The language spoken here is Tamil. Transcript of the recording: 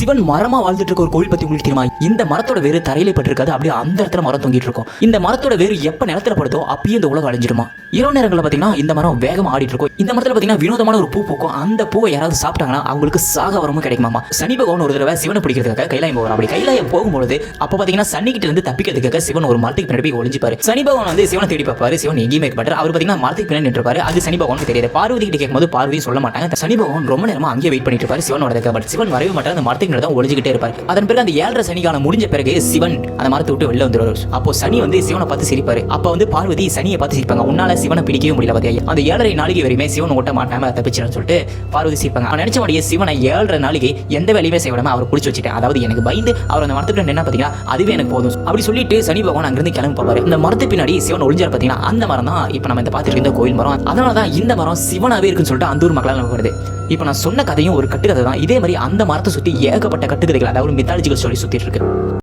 சிவன் மரமா வாழ்ந்துட்டு இருக்க ஒரு கோவில் பத்தி உங்களுக்கு தெரியுமா? இந்த மரத்தோட வேறு தரையில பட்டிருக்காது அப்படியே அந்த இடத்துல மரம் தொங்கிட்டு இருக்கும் இந்த மரத்தோட வேறு எப்ப நிலத்துல படுதோ அப்பயே இந்த உலகம் அழிஞ்சிருமா இரவு நேரங்களில் பார்த்தீங்கன்னா இந்த மரம் வேகமாக ஆடிட்டு இருக்கும். இந்த மரத்தில் பார்த்தீங்கன்னா வினோதமான ஒரு பூ பூக்கும். அந்த பூவை யாராவது சாப்பிட்டாங்கன்னா அவங்களுக்கு சாக வரமும் கிடைக்குமாமா சனி பகவான் ஒரு தடவை சிவனை பிடிக்கிறதுக்காக கைலாயம் போகிறார் அப்படி கைலாயம் போகும்போது அப்போ பார்த்தீங்கன்னா சனி கிட்ட இருந்து தப்பிக்கிறதுக்காக சிவன் ஒரு மரத்துக்கு பின்னாடி போய் ஒளிஞ்சிப்பாரு. சனி பகவான் வந்து சிவனை தேடி பார்ப்பாரு. சிவன் எங்கேயுமே இருக்க அவர் பார்த்தீங்கன்னா மரத்துக்கு பின்னாடி நின்றுப்பாரு. அது சனி பகவான் தெரியாது. பார்வதி கிட்ட கேட்கும்போது பார்வதி சொல்ல மாட்டாங்க. சனி பகவான் ரொம்ப நேரமாக அங்கேயே வெயிட் பண்ணிட்டு இருப்பாரு. சிவனோட பட் சிவன் வரவே மாட்டார். அந்த மரத்துக்கு தான் ஒளிஞ்சிக்கிட்டே இருப்பார். அதன் பிறகு அந்த ஏழரை சனிக்காலம் முடிஞ்ச பிறகு சிவன் அந்த மரத்தை விட்டு வெளில வந்துருவார். அப்போ சனி வந்து சிவனை பார்த்து சிரிப்பாரு. அப்போ வந்து பார்வதி சனியை பார்த்து சிரிப்பாங்க. உன்னால சிவனை பிடிக்கவே முடியல பாத்தியா? அந்த ஏழரை நாளைக்கு வரையுமே சிவன் ஓட்ட மாட்டாம தப்பிச்சிடும் சொல்லிட்டு பார்வதி சிரிப்பாங்க. அவன் நினைச்ச மாதிரியே சிவனை ஏழரை நாளைக்கு எந்த வேலையுமே செய்யாம அவர் பிடிச்சி வச்சுட்டேன். அதாவது எனக்கு பயந்து அவர் அந்த மரத்துக்கு என்ன பாத்தீங்கன்னா அதுவே எனக்கு போதும். அப்படி சொல்லிட்டு சனி பகவான் அங்கிருந்து கிளம்பி போவாரு. இந்த மரத்து பின்னாடி சிவன் ஒளிஞ்சார் பாத்தீங்கன்னா அந்த மரம் தான் இப்போ நம்ம இந்த பார்த்துட்டு இருந்த கோயில் மரம். அதனால தான் இந்த மரம் சிவனாவே இருக்குன்னு சொல்லிட்டு அந்த ஊர் மக்களால் நமக்கு வருது. இப்போ நான் சொன்ன கதையும் ஒரு கட்டுக்கதை தான் இதே மாதிரி அந்த மரத்தை சுற்றி ஏகப்பட்ட கட்டுக்கதைகள் அதாவது மித்தாலஜிக்கல் ஸ்டோரி சுற்றிட்டு இருக்கு.